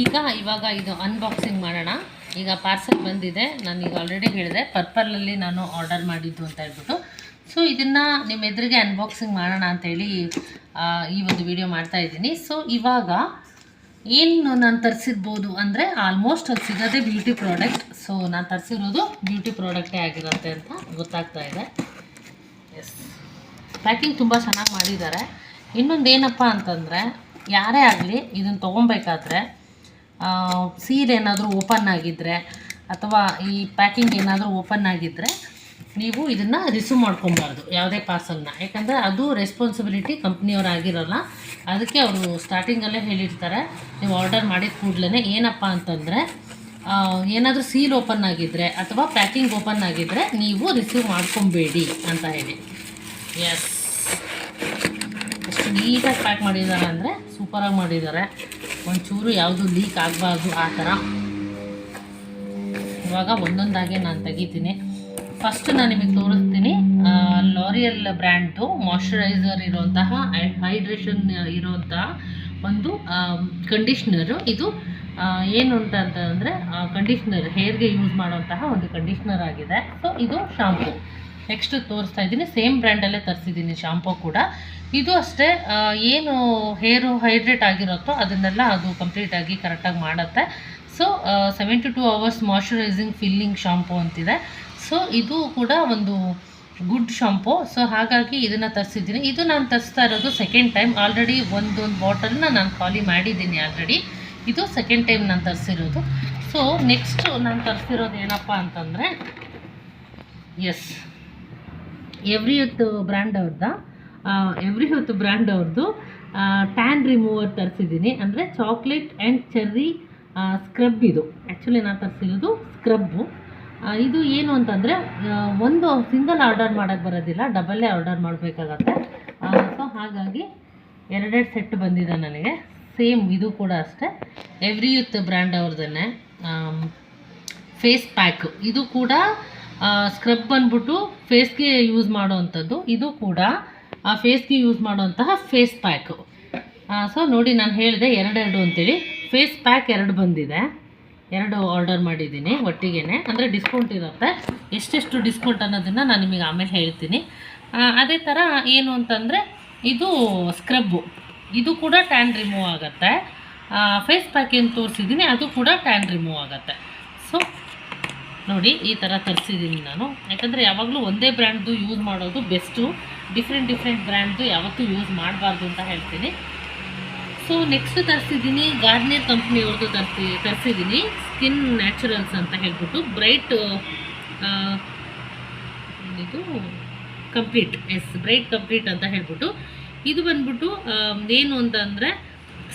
ಈಗ ಇವಾಗ ಇದು ಅನ್ಬಾಕ್ಸಿಂಗ್ ಮಾಡೋಣ. ಈಗ ಪಾರ್ಸೆಲ್ ಬಂದಿದೆ. ನಾನು ಈಗ ಆಲ್ರೆಡಿ ಹೇಳಿದೆ. ಪರ್ಪಲಲ್ಲಿ ನಾನು ಆರ್ಡರ್ ಮಾಡಿದ್ದು ಅಂತ ಹೇಳ್ಬಿಟ್ಟು. ಸೊ ಇದನ್ನು ನಿಮ್ಮ ಎದುರಿಗೆ ಅನ್ಬಾಕ್ಸಿಂಗ್ ಮಾಡೋಣ ಅಂತೇಳಿ ಈ ಒಂದು ವಿಡಿಯೋ ಮಾಡ್ತಾ ಇದ್ದೀನಿ. ಸೊ ಇವಾಗ ಏನು ನಾನು ತರಿಸಿರ್ಬೋದು ಅಂದರೆ ಆಲ್ಮೋಸ್ಟ್ ಅದು ಸಿಗೋದೇ ಬ್ಯೂಟಿ ಪ್ರಾಡಕ್ಟ್ ಸೊ ನಾನು ತರಿಸಿರೋದು ಬ್ಯೂಟಿ ಪ್ರಾಡಕ್ಟೇ ಆಗಿರುತ್ತೆ ಅಂತ ಗೊತ್ತಾಗ್ತಾ ಇದೆ. ಎಸ್ ಪ್ಯಾಕಿಂಗ್ ತುಂಬ ಚೆನ್ನಾಗಿ ಮಾಡಿದ್ದಾರೆ. ಇನ್ನೊಂದು ಏನಪ್ಪ ಅಂತಂದರೆ, ಯಾರೇ ಆಗಲಿ ಇದನ್ನು ತೊಗೊಬೇಕಾದ್ರೆ ಸೀಲ್ ಏನಾದರೂ ಓಪನ್ ಆಗಿದ್ದರೆ ಅಥವಾ ಈ ಪ್ಯಾಕಿಂಗ್ ಏನಾದರೂ ಓಪನ್ ಆಗಿದ್ದರೆ ನೀವು ಇದನ್ನು ರಿಸೀವ್ ಮಾಡ್ಕೊಬಾರ್ದು, ಯಾವುದೇ ಪಾರ್ಸಲ್ನ. ಯಾಕಂದರೆ ಅದು ರೆಸ್ಪಾನ್ಸಿಬಿಲಿಟಿ ಕಂಪ್ನಿಯವ್ರು ಆಗಿರೋಲ್ಲ ಅದಕ್ಕೆ ಅವರು ಸ್ಟಾರ್ಟಿಂಗಲ್ಲೇ ಹೇಳಿರ್ತಾರೆ, ನೀವು ಆರ್ಡರ್ ಮಾಡಿದ ಕೂಡಲೇ ಏನಪ್ಪ ಅಂತಂದರೆ ಏನಾದರೂ ಸೀಲ್ ಓಪನ್ ಆಗಿದ್ದರೆ ಅಥವಾ ಪ್ಯಾಕಿಂಗ್ ಓಪನ್ ಆಗಿದ್ದರೆ ನೀವು ರಿಸೀವ್ ಮಾಡ್ಕೊಬೇಡಿ ಅಂತ ಹೇಳಿ. ಎಸ್ ಎಷ್ಟು ನೀಟಾಗಿ ಪ್ಯಾಕ್ ಮಾಡಿದ್ದಾರೆ ಅಂದರೆ ಸೂಪರಾಗಿ ಮಾಡಿದ್ದಾರೆ ಒಂಚೂರು ಯಾವುದು ಲೀಕ್ ಆಗಬಾರ್ದು ಆ ಥರ. ಇವಾಗ ಒಂದೊಂದಾಗೆ ನಾನು ತೆಗಿತೀನಿ. ಫಸ್ಟ್ ನಾನು ನಿಮಗೆ ತೋರಿಸ್ತೀನಿ ಲಾರಿಯಲ್ ಬ್ರ್ಯಾಂಡು ಮಾಯ್ಶ್ಚರೈಸರ್ ಇರುವಂತಹ ಹೈಡ್ರೇಷನ್ ಇರುವಂತಹ ಒಂದು ಕಂಡೀಷ್ನರು ಇದು ಏನು ಅಂತ ಅಂತಂದರೆ ಕಂಡೀಷ್ನರ್ ಹೇರ್ಗೆ ಯೂಸ್ ಮಾಡುವಂತಹ ಒಂದು ಕಂಡೀಷ್ನರ್ ಆಗಿದೆ. ಸೊ ಇದು ಶಾಂಪು ನೆಕ್ಸ್ಟ್ ತೋರಿಸ್ತಾ ಇದ್ದೀನಿ. ಸೇಮ್ ಬ್ರ್ಯಾಂಡಲ್ಲೇ ತರಿಸಿದ್ದೀನಿ ಶಾಂಪೂ ಕೂಡ. ಇದು ಅಷ್ಟೇ ಏನು ಹೇರು ಹೈಡ್ರೇಟ್ ಆಗಿರುತ್ತೋ ಅದನ್ನೆಲ್ಲ ಅದು ಕಂಪ್ಲೀಟಾಗಿ ಕರೆಕ್ಟಾಗಿ ಮಾಡುತ್ತೆ. So seventy two hours moisturising filling shampoo ಅಂತಿದೆ. ಸೊ ಇದು ಕೂಡ ಒಂದು ಗುಡ್ ಶಾಂಪೂ ಸೊ ಹಾಗಾಗಿ ಇದನ್ನು ತರಿಸಿದ್ದೀನಿ. ಇದು ನಾನು ತರಿಸ್ತಾ ಇರೋದು ಸೆಕೆಂಡ್ ಟೈಮ್ ಆಲ್ರೆಡಿ ಒಂದೊಂದು ಬಾಟಲ್ನ ನಾನು ಖಾಲಿ ಮಾಡಿದ್ದೀನಿ ಆಲ್ರೆಡಿ ಇದು ಸೆಕೆಂಡ್ ಟೈಮ್ ನಾನು ತರಿಸಿರೋದು. ಸೊ ನೆಕ್ಸ್ಟು ನಾನು ತರಿಸಿರೋದು ಏನಪ್ಪ ಅಂತಂದರೆ ಎಸ್ ಎವ್ರಿ ಹೊತ್ತು ಬ್ರ್ಯಾಂಡ್ ಅವ್ರದ್ದ ಎವ್ರಿ ಹೊತ್ತು ಬ್ರ್ಯಾಂಡ್ ಅವ್ರದ್ದು ಟ್ಯಾನ್ ರಿಮೂವರ್ ತರಿಸಿದ್ದೀನಿ. ಅಂದರೆ ಚಾಕ್ಲೇಟ್ ಆ್ಯಂಡ್ ಚೆರ್ರಿ ಸ್ಕ್ರಬ್ ಇದು. ಆ್ಯಕ್ಚುಲಿ ನಾನು ತರಿಸಿರೋದು ಸ್ಕ್ರಬ್ಬು ಇದು ಏನು ಅಂತಂದರೆ ಒಂದು ಸಿಂಗಲ್ ಆರ್ಡರ್ ಮಾಡೋಕ್ಕೆ ಬರೋದಿಲ್ಲ ಡಬಲ್ಲೇ ಆರ್ಡರ್ ಮಾಡಬೇಕಾಗತ್ತೆ. ಸೊ ಹಾಗಾಗಿ ಎರಡೆರಡು ಸೆಟ್ ಬಂದಿದೆ ನನಗೆ. ಸೇಮ್ ಇದು ಕೂಡ ಅಷ್ಟೇ. ಎವ್ರಿ ಯೂತ್ ಬ್ರ್ಯಾಂಡ್ ಅವ್ರದ್ದನ್ನೇ ಫೇಸ್ ಪ್ಯಾಕು ಇದು ಕೂಡ ಸ್ಕ್ರಬ್ ಬಂದ್ಬಿಟ್ಟು ಫೇಸ್ಗೆ ಯೂಸ್ ಮಾಡೋವಂಥದ್ದು ಇದು ಕೂಡ, ಆ ಫೇಸ್ಗೆ ಯೂಸ್ ಮಾಡುವಂತಹ ಫೇಸ್ ಪ್ಯಾಕು ಸೊ ನೋಡಿ ನಾನು ಹೇಳಿದೆ ಎರಡೆರಡು ಅಂತೇಳಿ. ಫೇಸ್ ಪ್ಯಾಕ್ ಎರಡು ಬಂದಿದೆ. ಎರಡು ಆರ್ಡರ್ ಮಾಡಿದ್ದೀನಿ ಒಟ್ಟಿಗೆನೆ. ಅಂದರೆ ಡಿಸ್ಕೌಂಟ್ ಇರುತ್ತೆ. ಎಷ್ಟೆಷ್ಟು ಡಿಸ್ಕೌಂಟ್ ಅನ್ನೋದನ್ನು ನಾನು ನಿಮಗೆ ಆಮೇಲೆ ಹೇಳ್ತೀನಿ. ಅದೇ ಥರ ಏನು ಅಂತಂದರೆ, ಇದು ಸ್ಕ್ರಬ್ಬು ಇದು ಕೂಡ ಟ್ಯಾನ್ ರಿಮೂವ್ ಆಗುತ್ತೆ. ಫೇಸ್ ಪ್ಯಾಕ್ ಏನು ತೋರಿಸಿದ್ದೀನಿ, ಅದು ಕೂಡ ಟ್ಯಾನ್ ರಿಮೂವ್ ಆಗುತ್ತೆ. ಸೊ ನೋಡಿ, ಈ ಥರ ತರಿಸಿದ್ದೀನಿ ನಾನು. ಯಾಕಂದರೆ ಯಾವಾಗಲೂ ಒಂದೇ ಬ್ರ್ಯಾಂಡ್ದು ಯೂಸ್ ಮಾಡೋದು ಬೆಸ್ಟು ಡಿಫ್ರೆಂಟ್ ಡಿಫ್ರೆಂಟ್ ಬ್ರ್ಯಾಂಡ್ದು ಯಾವತ್ತೂ ಯೂಸ್ ಮಾಡಬಾರ್ದು ಅಂತ ಹೇಳ್ತೀನಿ. ಸೊ ನೆಕ್ಸ್ಟ್ ತರಿಸಿದ್ದೀನಿ ಗಾರ್ನಿಯರ್ ಕಂಪ್ನಿಯವ್ರದ್ದು ತರಿಸಿ, ತರಿಸಿದ್ದೀನಿ. ಸ್ಕಿನ್ ನ್ಯಾಚುರಲ್ಸ್ ಅಂತ ಹೇಳ್ಬಿಟ್ಟು ಬ್ರೈಟ್ ಇದು ಕಂಪ್ಲೀಟ್ ಎಸ್ ಬ್ರೈಟ್ ಕಂಪ್ಲೀಟ್ ಅಂತ ಹೇಳ್ಬಿಟ್ಟು. ಇದು ಬಂದ್ಬಿಟ್ಟು ಏನು ಅಂತ ಅಂದರೆ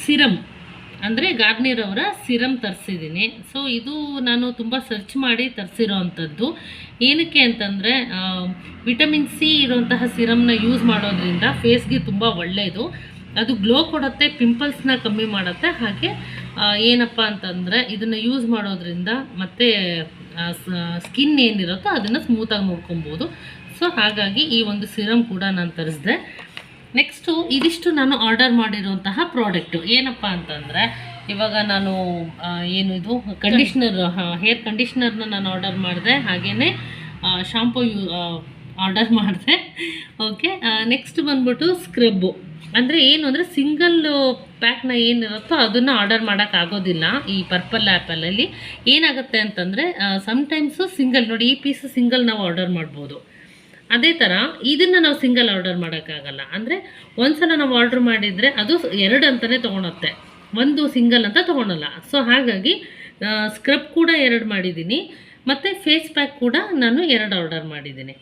ಸಿರಮ್ ಅಂದರೆ ಗಾರ್ನಿಯರ್ ಅವರ ಸಿರಮ್ ತರಿಸಿದ್ದೀನಿ. ಸೊ ಇದು ನಾನು ತುಂಬ ಸರ್ಚ್ ಮಾಡಿ ತರಿಸಿರೋ ಅಂಥದ್ದು ಏನಕ್ಕೆ ಅಂತಂದರೆ ವಿಟಮಿನ್ ಸಿ ಇರುವಂತಹ ಸಿರಮ್ನ ಯೂಸ್ ಮಾಡೋದ್ರಿಂದ ಫೇಸ್ಗೆ ತುಂಬ ಒಳ್ಳೆಯದು ಅದು ಗ್ಲೋ ಕೊಡುತ್ತೆ ಪಿಂಪಲ್ಸ್ನ ಕಮ್ಮಿ ಮಾಡುತ್ತೆ. ಹಾಗೆ ಏನಪ್ಪ ಅಂತಂದರೆ, ಇದನ್ನು ಯೂಸ್ ಮಾಡೋದ್ರಿಂದ ಮತ್ತು ಸ್ಕಿನ್ ಏನಿರುತ್ತೋ ಅದನ್ನು ಸ್ಮೂತಾಗಿ ನೋಡ್ಕೊಬೋದು. ಸೊ ಹಾಗಾಗಿ ಈ ಒಂದು ಸಿರಮ್ ಕೂಡ ನಾನು ತರಿಸಿದೆ. ನೆಕ್ಸ್ಟು ಇದಿಷ್ಟು ನಾನು ಆರ್ಡರ್ ಮಾಡಿರುವಂತಹ ಪ್ರಾಡಕ್ಟು ಏನಪ್ಪ ಅಂತಂದರೆ, ಇವಾಗ ನಾನು ಏನು ಇದು ಕಂಡೀಷ್ನರ್ ಹೇರ್ ಕಂಡೀಷ್ನರ್ನ ನಾನು ಆರ್ಡರ್ ಮಾಡಿದೆ ಹಾಗೆಯೇ ಶಾಂಪೂ ಯೂ ಆರ್ಡರ್ ಮಾಡಿದೆ. ಓಕೆ ನೆಕ್ಸ್ಟ್ ಬಂದ್ಬಿಟ್ಟು ಸ್ಕ್ರಬ್ಬು ಅಂದರೆ ಏನು ಅಂದರೆ ಸಿಂಗಲ್ ಪ್ಯಾಕ್ನ ಏನಿರುತ್ತೋ ಅದನ್ನು ಆರ್ಡರ್ ಮಾಡೋಕ್ಕಾಗೋದಿಲ್ಲ ಈ ಪರ್ಪಲ್ ಆ್ಯಪಲ್ಲಲ್ಲಿ ಏನಾಗುತ್ತೆ ಅಂತಂದರೆ ಸಮ್ಟೈಮ್ಸು ಸಿಂಗಲ್ ನೋಡಿ, ಈ ಪೀಸ್ ಸಿಂಗಲ್ ನಾವು ಆರ್ಡರ್ ಮಾಡ್ಬೋದು. ಅದೇ ಥರ ಇದನ್ನು ನಾವು ಸಿಂಗಲ್ ಆರ್ಡರ್ ಮಾಡೋಕ್ಕಾಗಲ್ಲ. ಅಂದರೆ ಒಂದ್ಸಲ ನಾವು ಆರ್ಡ್ರ್ ಮಾಡಿದರೆ ಅದು ಎರಡು ಅಂತಲೇ ತೊಗೊಳತ್ತೆ. ಒಂದು ಸಿಂಗಲ್ ಅಂತ ತೊಗೊಳಲ್ಲ. ಸೊ ಹಾಗಾಗಿ ಸ್ಕ್ರಬ್ ಕೂಡ ಎರಡು ಮಾಡಿದ್ದೀನಿ. ಮತ್ತು ಫೇಸ್ ಪ್ಯಾಕ್ ಕೂಡ ನಾನು ಎರಡು ಆರ್ಡರ್ ಮಾಡಿದ್ದೀನಿ.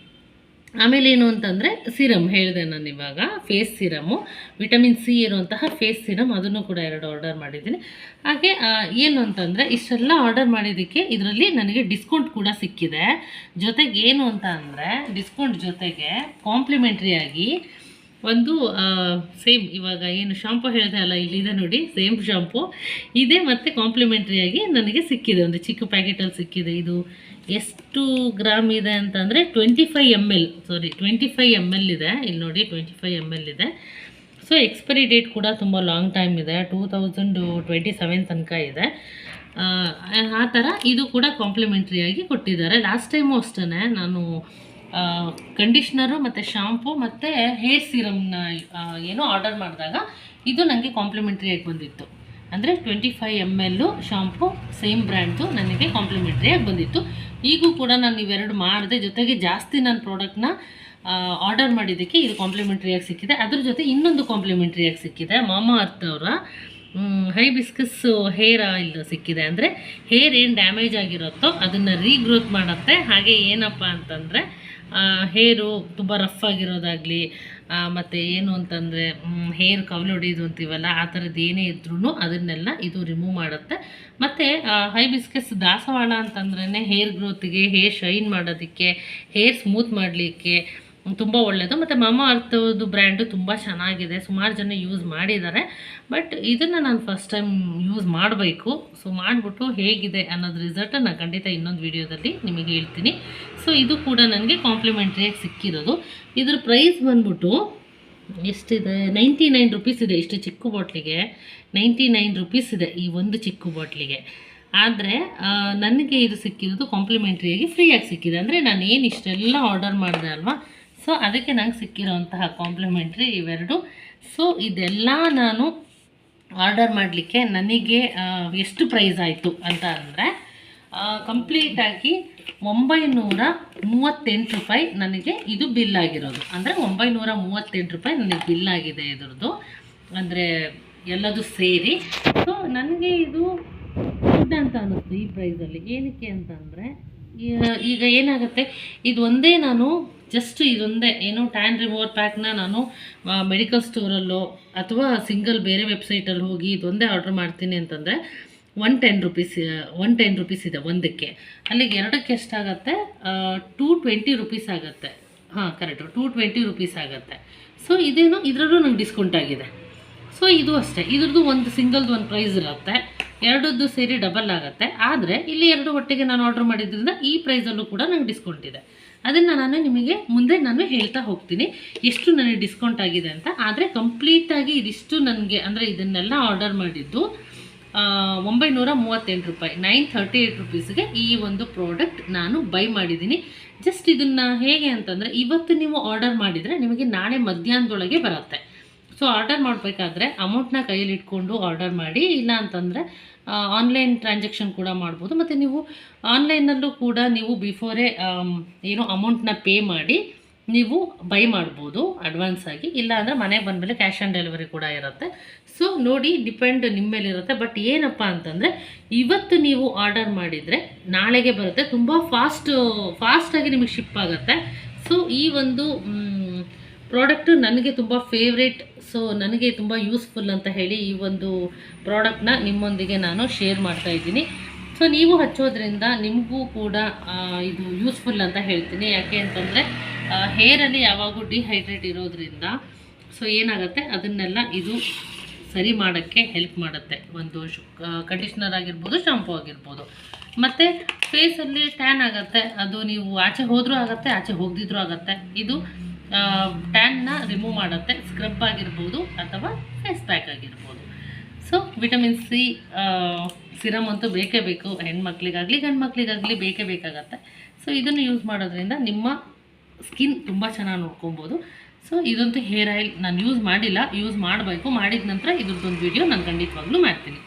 ಆಮೇಲೆ ಏನು ಅಂತಂದರೆ ಸಿರಮ್ ಹೇಳಿದೆ ನಾನು ಇವಾಗ ಫೇಸ್ ಸಿರಮು ವಿಟಮಿನ್ ಸಿ ಇರುವಂತಹ ಫೇಸ್ ಸಿರಮ್ ಅದನ್ನು ಕೂಡ ಎರಡು ಆರ್ಡರ್ ಮಾಡಿದ್ದೀನಿ. ಹಾಗೆ ಏನು ಅಂತಂದರೆ ಇಷ್ಟೆಲ್ಲ ಆರ್ಡರ್ ಮಾಡಿದ್ದಕ್ಕೆ ಇದರಲ್ಲಿ ನನಗೆ ಡಿಸ್ಕೌಂಟ್ ಕೂಡ ಸಿಕ್ಕಿದೆ. ಜೊತೆಗೆ ಏನು ಅಂತ ಅಂದರೆ ಡಿಸ್ಕೌಂಟ್ ಜೊತೆಗೆ ಕಾಂಪ್ಲಿಮೆಂಟ್ರಿಯಾಗಿ ಒಂದು ಸೇಮ್ ಇವಾಗ ಏನು ಶಾಂಪು ಹೇಳಿದೆ ಅಲ್ಲ ಇಲ್ಲಿದೆ ನೋಡಿ ಸೇಮ್ ಶಾಂಪು ಇದೆ ಮತ್ತು ಕಾಂಪ್ಲಿಮೆಂಟ್ರಿಯಾಗಿ ನನಗೆ ಸಿಕ್ಕಿದೆ ಒಂದು ಚಿಕ್ಕ ಪ್ಯಾಕೆಟಲ್ಲಿ ಸಿಕ್ಕಿದೆ. ಇದು ಎಷ್ಟು ಗ್ರಾಮ್ ಇದೆ ಅಂತಂದರೆ twenty five M L sorry twenty five M L ಇದೆ. ಇಲ್ಲಿ ನೋಡಿ ಟ್ವೆಂಟಿ ಫೈವ್ ಎಂ ಎಲ್ ಇದೆ. ಸೊ ಎಕ್ಸ್ಪೈರಿ ಡೇಟ್ ಕೂಡ ತುಂಬ ಲಾಂಗ್ ಟೈಮ್ ಇದೆ ಟೂ ತೌಸಂಡ್ ಟ್ವೆಂಟಿ ಸೆವೆನ್ ತನಕ ಇದೆ. ಆ, ಆ ಥರ ಇದು ಕೂಡ ಕಾಂಪ್ಲಿಮೆಂಟ್ರಿಯಾಗಿ ಕೊಟ್ಟಿದ್ದಾರೆ. ಲಾಸ್ಟ್ ಟೈಮು ಅಷ್ಟೇ ನಾನು ಕಂಡೀಷ್ನರು ಮತ್ತು ಶಾಂಪು ಮತ್ತು ಹೇರ್ ಸೀರಮ್ನ ಏನು ಆರ್ಡರ್ ಮಾಡಿದಾಗ ಇದು ನನಗೆ ಕಾಂಪ್ಲಿಮೆಂಟ್ರಿಯಾಗಿ ಬಂದಿತ್ತು. ಅಂದರೆ ಟ್ವೆಂಟಿ ಫೈವ್ ಎಂ ಎಲ್ಲು ಶಾಂಪು ಸೇಮ್ ಬ್ರ್ಯಾಂಡ್ದು ನನಗೆ ಕಾಂಪ್ಲಿಮೆಂಟ್ರಿಯಾಗಿ ಬಂದಿತ್ತು. ಈಗೂ ಕೂಡ ನಾನು ಇವೆರಡು ಮಾಡಿದೆ, ಜೊತೆಗೆ ಜಾಸ್ತಿ ನನ್ನ ಪ್ರಾಡಕ್ಟ್ನ ಆರ್ಡರ್ ಮಾಡಿದ್ದಕ್ಕೆ ಇದು ಕಾಂಪ್ಲಿಮೆಂಟ್ರಿಯಾಗಿ ಸಿಕ್ಕಿದೆ. ಅದ್ರ ಜೊತೆ ಇನ್ನೊಂದು ಕಾಂಪ್ಲಿಮೆಂಟ್ರಿಯಾಗಿ ಸಿಕ್ಕಿದೆ. ಮಾಮಾ ಅರ್ತ್ ಅವರ ಹೈಬಿಸ್ಕಸ್ ಹೇರ್ ಆಯಿಲ್ ಸಿಕ್ಕಿದೆ. ಅಂದರೆ ಹೇರ್ ಏನು ಡ್ಯಾಮೇಜ್ ಆಗಿರುತ್ತೋ ಅದನ್ನು ರೀಗ್ರೋತ್ ಮಾಡುತ್ತೆ. ಹಾಗೆ ಏನಪ್ಪ ಅಂತಂದರೆ ಹೇರು ತುಂಬ ರಫ್ ಆಗಿರೋದಾಗಲಿ ಮತ್ತು ಏನು ಅಂತಂದರೆ ಹೇರ್ ಕವಲು ಹೊಡಿಯೋದು ಅಂತೀವಲ್ಲ, ಆ ಥರದ್ದು ಏನೇ ಇದ್ರೂ ಅದನ್ನೆಲ್ಲ ಇದು ರಿಮೂವ್ ಮಾಡುತ್ತೆ. ಮತ್ತು ಹೈಬಿಸ್ಕಸ್ ದಾಸವಾಳ ಅಂತಂದ್ರೇ ಹೇರ್ ಗ್ರೋತಿಗೆ ಹೇರ್ ಶೈನ್ ಮಾಡೋದಕ್ಕೆ ಹೇರ್ ಸ್ಮೂತ್ ಮಾಡಲಿಕ್ಕೆ ತುಂಬ ಒಳ್ಳೆಯದು ಮತ್ತು ಮಾಮ ಅರ್ಥದ್ದು ಬ್ರ್ಯಾಂಡು ತುಂಬ ಚೆನ್ನಾಗಿದೆ. ಸುಮಾರು ಜನ ಯೂಸ್ ಮಾಡಿದ್ದಾರೆ. ಬಟ್ ಇದನ್ನು ನಾನು ಫಸ್ಟ್ ಟೈಮ್ ಯೂಸ್ ಮಾಡಬೇಕು. ಸೊ ಮಾಡಿಬಿಟ್ಟು ಹೇಗಿದೆ ಅನ್ನೋದು ರಿಸಲ್ಟ್ ನಾನು ಖಂಡಿತ ಇನ್ನೊಂದು ವಿಡಿಯೋದಲ್ಲಿ ನಿಮಗೆ ಹೇಳ್ತೀನಿ. ಸೊ ಇದು ಕೂಡ ನನಗೆ ಕಾಂಪ್ಲಿಮೆಂಟ್ರಿಯಾಗಿ ಸಿಕ್ಕಿರೋದು. ಇದ್ರ ಪ್ರೈಸ್ ಬಂದ್ಬಿಟ್ಟು ಎಷ್ಟಿದೆ? ನೈಂಟಿ ನೈನ್ ರುಪೀಸ್ ಇದೆ ಇಷ್ಟು ಚಿಕ್ಕ ಬಾಟ್ಲಿಗೆ ನೈಂಟಿ ನೈನ್ ರುಪೀಸ್ ಇದೆ ಈ ಒಂದು ಚಿಕ್ಕ ಬಾಟ್ಲಿಗೆ ಆದರೆ ನನಗೆ ಇದು ಸಿಕ್ಕಿರೋದು ಕಾಂಪ್ಲಿಮೆಂಟ್ರಿಯಾಗಿ ಫ್ರೀಯಾಗಿ ಸಿಕ್ಕಿದೆ. ಅಂದರೆ ನಾನು ಏನು ಇಷ್ಟೆಲ್ಲ ಆರ್ಡರ್ ಮಾಡಿದೆ ಅಲ್ವಾ? ಸೊ ಅದಕ್ಕೆ ನಂಗೆ ಸಿಕ್ಕಿರೋಂತಹ ಕಾಂಪ್ಲಿಮೆಂಟ್ರಿ ಇವೆರಡು. ಸೊ ಇದೆಲ್ಲ ನಾನು ಆರ್ಡರ್ ಮಾಡಲಿಕ್ಕೆ ನನಗೆ ಎಷ್ಟು ಪ್ರೈಸ್ ಆಯಿತು ಅಂತ ಅಂದರೆ ಕಂಪ್ಲೀಟಾಗಿ ಒಂಬೈನೂರ ಮೂವತ್ತೆಂಟು ರೂಪಾಯಿ ನನಗೆ ಇದು ಬಿಲ್ ಆಗಿರೋದು. ಅಂದರೆ ಒಂಬೈನೂರ ಮೂವತ್ತೆಂಟು ರೂಪಾಯಿ ನನಗೆ ಬಿಲ್ ಆಗಿದೆ ಇದ್ರದ್ದು. ಅಂದರೆ ಎಲ್ಲದು ಸೇರಿ. ಸೊ ನನಗೆ ಇದು ಅಂತ ಅನ್ನಿಸ್ತು ಈ ಪ್ರೈಸಲ್ಲಿ ಏನಕ್ಕೆ ಅಂತಂದರೆ ಈಗ ಏನಾಗುತ್ತೆ? ಇದು ಒಂದೇ ನಾನು ಜಸ್ಟ್ ಇದೊಂದೇ. ಏನು ಟ್ಯಾನ್ ರಿಮೂವರ್ ಪ್ಯಾಕ್ನ ನಾನು ಮೆಡಿಕಲ್ ಸ್ಟೋರಲ್ಲೋ ಅಥವಾ ಸಿಂಗಲ್ ಬೇರೆ ವೆಬ್ಸೈಟಲ್ಲಿ ಹೋಗಿ ಇದೊಂದೇ ಆರ್ಡ್ರ್ ಮಾಡ್ತೀನಿ ಅಂತಂದರೆ one ten rupees one ten rupees ಇದೆ ಒಂದಕ್ಕೆ. ಅಲ್ಲಿಗೆ ಎರಡಕ್ಕೆ ಎಷ್ಟಾಗತ್ತೆ? ಟೂ ಟ್ವೆಂಟಿ ರುಪೀಸ್ ಆಗುತ್ತೆ. ಹಾಂ ಕರೆಕ್ಟು ಟೂ ಟ್ವೆಂಟಿ ರುಪೀಸ್ ಆಗುತ್ತೆ. ಸೊ ಇದೇನು ಇದರಲ್ಲೂ ನಂಗೆ ಡಿಸ್ಕೌಂಟ್ ಆಗಿದೆ. ಸೊ ಇದು ಅಷ್ಟೇ. ಇದ್ರದ್ದು ಒಂದು ಸಿಂಗಲ್ದು ಒಂದು ಪ್ರೈಸ್ ಇರುತ್ತೆ. ಎರಡದ್ದು ಸೇರಿ ಡಬಲ್ ಆಗುತ್ತೆ. ಆದರೆ ಇಲ್ಲಿ ಎರಡು ಒಟ್ಟಿಗೆ ನಾನು ಆರ್ಡರ್ ಮಾಡಿದ್ರಿಂದ ಈ ಪ್ರೈಸಲ್ಲೂ ಕೂಡ ನಂಗೆ ಡಿಸ್ಕೌಂಟ್ ಇದೆ. ಅದನ್ನು ನಾನು ನಿಮಗೆ ಮುಂದೆ ನಾನು ಹೇಳ್ತಾ ಹೋಗ್ತೀನಿ. ಎಷ್ಟು ನನಗೆ ಡಿಸ್ಕೌಂಟ್ ಆಗಿದೆ ಅಂತ. ಆದರೆ ಕಂಪ್ಲೀಟಾಗಿ ಇದಿಷ್ಟು ನನಗೆ ಅಂದರೆ ಇದನ್ನೆಲ್ಲ ಆರ್ಡರ್ ಮಾಡಿದ್ದು ಒಂಬೈನೂರ ಮೂವತ್ತೆಂಟು ರೂಪಾಯಿ. ನೈನ್ ಥರ್ಟಿ ಏಯ್ಟ್ ರುಪೀಸ್ಗೆ ಈ ಒಂದು ಪ್ರಾಡಕ್ಟ್ ನಾನು ಬೈ ಮಾಡಿದ್ದೀನಿ. ಜಸ್ಟ್ ಇದನ್ನು ಹೇಗೆ ಅಂತಂದರೆ, ಇವತ್ತು ನೀವು ಆರ್ಡರ್ ಮಾಡಿದರೆ ನಿಮಗೆ ನಾಳೆ ಮಧ್ಯಾಹ್ನದೊಳಗೆ ಬರುತ್ತೆ. ಸೊ ಆರ್ಡರ್ ಮಾಡಬೇಕಾದ್ರೆ ಅಮೌಂಟ್ನ ಕೈಯಲ್ಲಿ ಇಟ್ಕೊಂಡು ಆರ್ಡರ್ ಮಾಡಿ, ಇಲ್ಲ ಅಂತಂದರೆ ಆನ್ಲೈನ್ ಟ್ರಾನ್ಸಾಕ್ಷನ್ ಕೂಡ ಮಾಡ್ಬೋದು. ಮತ್ತು ನೀವು ಆನ್ಲೈನಲ್ಲೂ ಕೂಡ ನೀವು ಬಿಫೋರೇ ಏನು ಅಮೌಂಟ್ನ ಪೇ ಮಾಡಿ, ನೀವು ಬೈ ಮಾಡ್ಬೋದು ಅಡ್ವಾನ್ಸ್ ಆಗಿ. ಇಲ್ಲ ಅಂದರೆ ಮನೆಗೆ ಬಂದಮೇಲೆ ಕ್ಯಾಶ್ ಆನ್ ಡೆಲಿವರಿ ಕೂಡ ಇರುತ್ತೆ. ಸೊ ನೋಡಿ ಡಿಪೆಂಡ್ ನಿಮ್ಮ ಮೇಲೆ ಇರುತ್ತೆ ಬಟ್ ಏನಪ್ಪ ಅಂತಂದರೆ, ಇವತ್ತು ನೀವು ಆರ್ಡರ್ ಮಾಡಿದರೆ ನಾಳೆಗೆ ಬರುತ್ತೆ. ತುಂಬ ಫಾಸ್ಟ್ ಫಾಸ್ಟಾಗಿ ನಿಮಗೆ ಶಿಪ್ ಆಗುತ್ತೆ. ಸೊ ಈ ಒಂದು ಪ್ರಾಡಕ್ಟು ನನಗೆ ತುಂಬ ಫೇವ್ರೇಟ್ ಸೊ ನನಗೆ ತುಂಬ ಯೂಸ್ಫುಲ್ ಅಂತ ಹೇಳಿ ಈ ಒಂದು ಪ್ರಾಡಕ್ಟ್ನ ನಿಮ್ಮೊಂದಿಗೆ ನಾನು ಶೇರ್ ಮಾಡ್ತಾ ಇದ್ದೀನಿ. ಸೊ ನೀವು ಹಚ್ಚೋದ್ರಿಂದ ನಿಮಗೂ ಕೂಡ ಇದು ಯೂಸ್ಫುಲ್ ಅಂತ ಹೇಳ್ತೀನಿ. ಯಾಕೆ ಅಂತಂದರೆ ಹೇರಲ್ಲಿ ಯಾವಾಗೂ ಡಿಹೈಡ್ರೇಟ್ ಇರೋದ್ರಿಂದ ಸೊ ಏನಾಗುತ್ತೆ? ಅದನ್ನೆಲ್ಲ ಇದು ಸರಿ ಮಾಡೋಕ್ಕೆ ಹೆಲ್ಪ್ ಮಾಡುತ್ತೆ. ಒಂದು ಕಂಡೀಷ್ನರ್ ಆಗಿರ್ಬೋದು ಶಾಂಪು ಆಗಿರ್ಬೋದು. ಮತ್ತು ಫೇಸಲ್ಲಿ ಟ್ಯಾನ್ ಆಗುತ್ತೆ. ಅದು ನೀವು ಆಚೆ ಹೋದರೂ ಆಗುತ್ತೆ, ಆಚೆ ಹೋಗದಿದ್ರೂ ಆಗುತ್ತೆ. ಇದು ಟ್ಯಾನ್ನ ರಿಮೂವ್ ಮಾಡುತ್ತೆ ಸ್ಕ್ರಬ್ ಆಗಿರ್ಬೋದು ಅಥವಾ ಫೇಸ್ ಪ್ಯಾಕ್ ಆಗಿರ್ಬೋದು. ಸೊ ವಿಟಮಿನ್ ಸಿ ಸಿರಮ್ ಅಂತೂ ಬೇಕೇ ಬೇಕು, ಹೆಣ್ಮಕ್ಳಿಗಾಗಲಿ ಗಂಡು ಮಕ್ಳಿಗಾಗಲಿ ಬೇಕೇ ಬೇಕಾಗತ್ತೆ. ಸೊ ಇದನ್ನು ಯೂಸ್ ಮಾಡೋದ್ರಿಂದ ನಿಮ್ಮ ಸ್ಕಿನ್ ತುಂಬ ಚೆನ್ನಾಗಿ ನೋಡ್ಕೊಬೋದು. ಸೊ ಇದಂತೂ ಹೇರ್ ಆಯಿಲ್ ನಾನು ಯೂಸ್ ಮಾಡಿಲ್ಲ ಯೂಸ್ ಮಾಡಬೇಕು. ಮಾಡಿದ ನಂತರ ಇದ್ರದ್ದೊಂದು ವಿಡಿಯೋ ನಾನು ಖಂಡಿತವಾಗ್ಲೂ ಮಾಡ್ತೀನಿ.